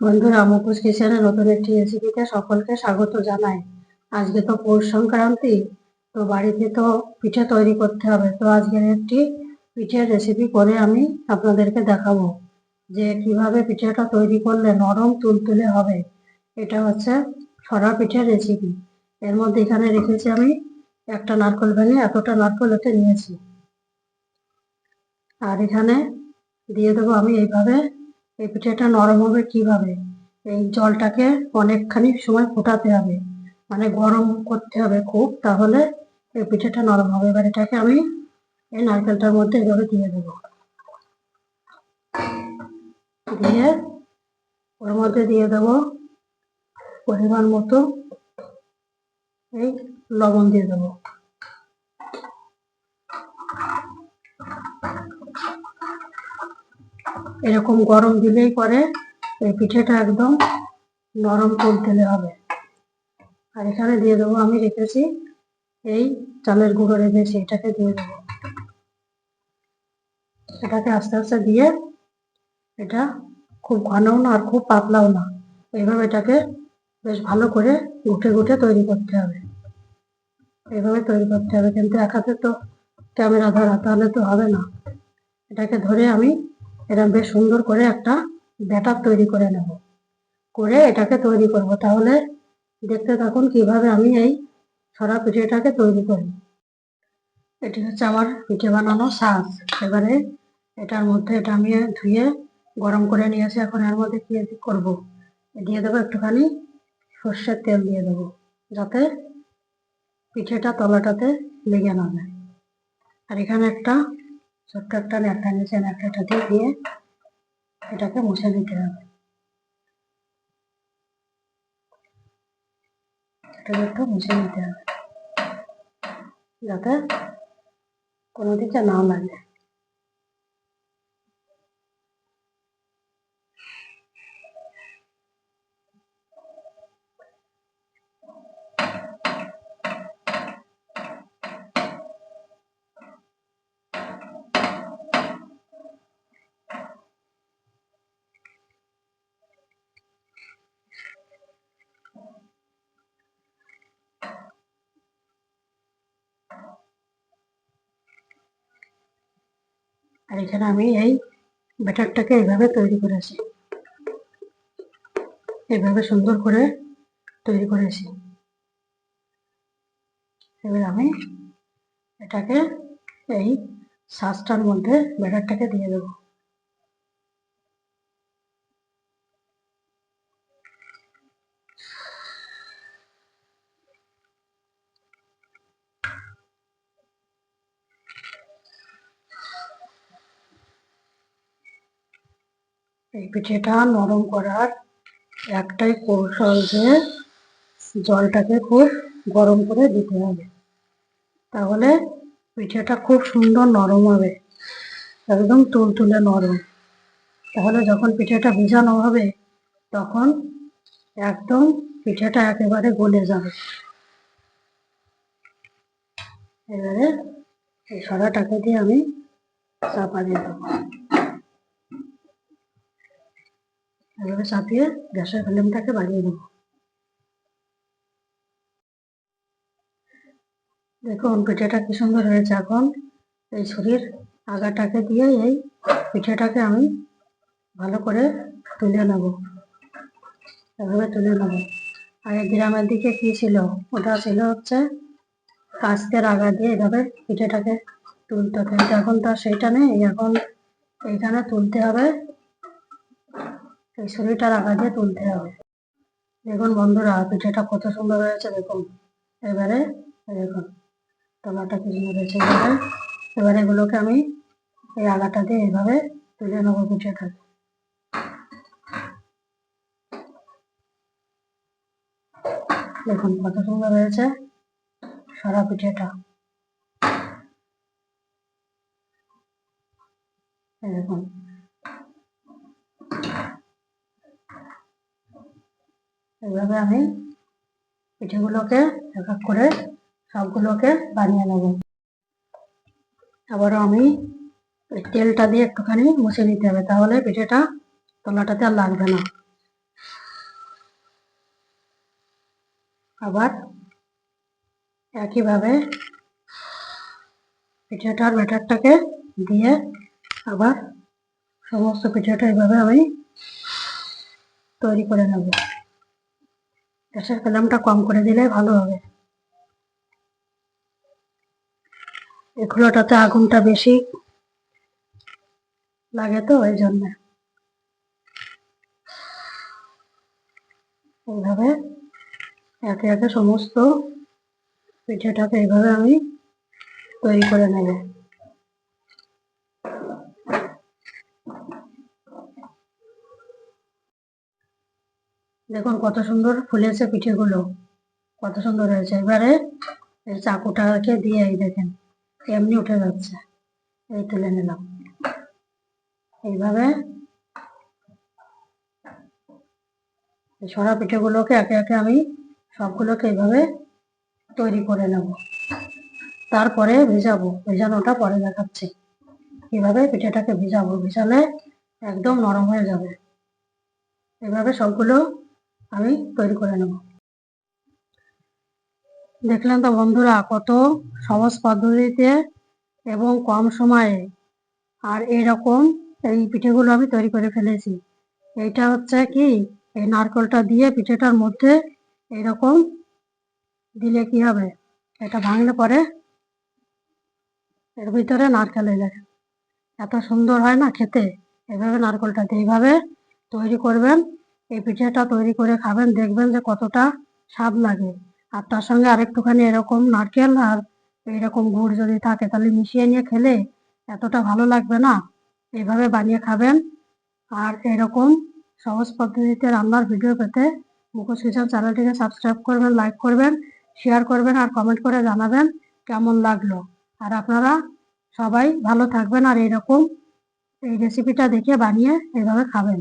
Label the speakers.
Speaker 1: বন্ধুরা মুখোশ কিচেনের নতুন একটি রেসিপিতে সকলকে স্বাগত জানাই। আজকে তো পৌষ সংক্রান্তি, তো বাড়িতে তো পিঠে তৈরি করতে হবে। তো আজকের একটি পিঠের রেসিপি করে আমি আপনাদেরকে দেখাবো যে কীভাবে পিঠেটা তৈরি করলে নরম তুলতুলে হবে। এটা হচ্ছে ছড়া পিঠের রেসিপি। এর মধ্যে এখানে রেখেছি আমি একটা নারকেল ভেঙে এতটা নারকেল এতে নিয়েছি। আর এখানে দিয়ে দেবো আমি এইভাবে এই পিঠেটা নরম হবে কীভাবে? এই জলটাকে অনেকখানি সময় ফোটাতে হবে। মানে গরম করতে হবে খুব, তাহলে এই পিঠেটা নরম হবে। এবার এটাকে আমি এই নারকেলটার মধ্যে এভাবে দিয়ে দেবো। দিয়ে ওর মধ্যে দিয়ে দেবো পরিমাণ মতো এই লবণ দিয়ে দেবো। এরকম গরম দিলেই পরে এই পিঠেটা একদম নরম তুলতেলে হবে। আর এখানে দিয়ে দেবো, আমি রেখেছি এই চালের গুঁড়ো রেখেছি, এটাকে দিয়ে দেবো। এটাকে আস্তে আস্তে দিয়ে এটা খুব ঘনও না আর খুব পাতলাও না, এইভাবে এটাকে বেশ ভালো করে গুটে গুটে তৈরি করতে হবে। এইভাবে তৈরি করতে হবে, কিন্তু এক হাতে তো ক্যামেরা ধরা, তাহলে তো হবে না। এটাকে ধরে আমি এরকম বেশ সুন্দর করে একটা ব্যাটার তৈরি করে নেব। করে এটাকে তৈরি করব। তাহলে দেখতে থাকুন কীভাবে আমি এই ছড়া পিঠেটাকে তৈরি করি। এটি হচ্ছে আমার পিঠে বানানো সাজ এবারে এটার মধ্যে এটা আমি ধুয়ে গরম করে নিয়েছি। এখন এর মধ্যে কি করব? দিয়ে দেবো একটুখানি সর্ষের তেল দিয়ে দেবো, যাতে পিঠেটা তলাটাতে লেগে না যায়। আর এখানে একটা ছোট্ট একটা ন্যাকটা নিচে ন্যাকটাটা দিয়ে দিয়ে এটাকে মুছে নিতে হবে। এটাকে একটু মুছে নিতে হবে। যাতে কোনো দিকে না লাগে। আর এখানে আমি এই ব্যাটারটাকে এইভাবে তৈরি করেছি এইভাবে সুন্দর করে তৈরি করেছি এবার আমি এটাকে এই সাজটার মধ্যে ব্যাটারটাকে দিয়ে দেবো। এই পিঠেটা নরম করার একটাই কৌশল যে জলটাকে খুব গরম করে দিতে হবে। তাহলে পিঠেটা খুব সুন্দর নরম হবে, একদম তুলতুলে নরম। তাহলে যখন পিঠেটা ভিজানো হবে, তখন একদম পিঠেটা একেবারে গলে যাবে। এবারে এই সরাটাকে দিয়ে আমি চাপা দিয়ে দেবো। এভাবে চাপিয়ে গ্যাসের ফ্লেমটাকে বাড়িয়ে দেবো দেখুন পিঠেটা কি সুন্দর হয়েছে এখন। এই ছুরির আগাটাকে দিয়ে এই পিঠেটাকে আমি ভালো করে তুলে নেব। এভাবে তুলে নেব। আগে গ্রামের দিকে কি ছিল? ওটা ছিল হচ্ছে কাস্তের আগা দিয়ে এভাবে পিঠেটাকে তুলতে কিন্তু এখন তো সেইটা নেই, এখন এইখানে তুলতে হবে এই ছুরিটার আগা দিয়ে তুলতে হবে। দেখুন বন্ধুরা, পিঠেটা কত সুন্দর হয়েছে, দেখুন। এবারে দেখুন, তলাটা কি সুন্দর হয়েছে এবারে। এবারে এগুলোকে আমি এই আগাটা দিয়ে এইভাবে তুলে নেব পিঠেটাকে দেখুন কত সুন্দর হয়েছে সারা পিঠেটা। দেখুন এইভাবে আমি পিঠেগুলোকে এক এক করে সবগুলোকে বানিয়ে নেব। আবারও আমি তেলটা দিয়ে একটুখানি মুছে নিতে হবে, তাহলে পিঠেটা তলাটাতে আর লাগবে না। আবার একইভাবে পিঠেটার ব্যাটারটাকে দিয়ে আবার সমস্ত পিঠেটা এভাবে আমি তৈরি করে নেব। গ্যাসের ফ্লেমটা কম করে দিলে ভালো হবে। এগুলোটাতে আগুনটা বেশি লাগে তো ওই জন্য। এইভাবে একে একে সমস্ত পিঠেটাকে এইভাবে আমি তৈরি করে নেব। দেখুন কত সুন্দর ফুলেছে পিঠেগুলো, কত সুন্দর হয়েছে। এবারে চাকুটাকে দিয়ে এই দেখেন এমনি উঠে যাচ্ছে। এই তুলে নিলাম। এইভাবে এই সরা পিঠেগুলোকে একে একে আমি সবগুলোকে এইভাবে তৈরি করে নেব। তারপরে ভেজাবো। ভেজানোটা পরে দেখাচ্ছি। কীভাবে পিঠেটাকে ভিজাবো। ভিজালে একদম নরম হয়ে যাবে। এভাবে সবগুলো আমি তৈরি করে নেব। দেখলেন তো বন্ধুরা, কত সহজ পদ্ধতিতে এবং কম সময়ে আর এরকম এই পিঠেগুলো আমি তৈরি করে ফেলেছি। এইটা হচ্ছে কি, এই নারকেলটা দিয়ে পিঠেটার মধ্যে এরকম দিলে কি হবে? এটা ভাঙলে পরে এর ভিতরে নারকেল হয়ে যায় এত সুন্দর হয় না খেতে? এভাবে নারকেলটা দিয়ে এইভাবে তৈরি করবেন। এই পিঠেটা তৈরি করে খাবেন, দেখবেন যে কতটা স্বাদ লাগে। আর তার সঙ্গে আরেকটুখানি এরকম নারকেল আর এইরকম গুড় যদি থাকে, তাহলে মিশিয়ে নিয়ে খেলে এতটা ভালো লাগবে না। এইভাবে বানিয়ে খাবেন। আর এরকম সহজ পদ্ধতিতে রান্নার ভিডিও পেতে মুখোশ কিচেন চ্যানেলটিকে সাবস্ক্রাইব করবেন লাইক করবেন শেয়ার করবেন আর কমেন্ট করে জানাবেন কেমন লাগল। আর আপনারা সবাই ভালো থাকবেন আর এরকম এই রেসিপিটা দেখে বানিয়ে এইভাবে খাবেন।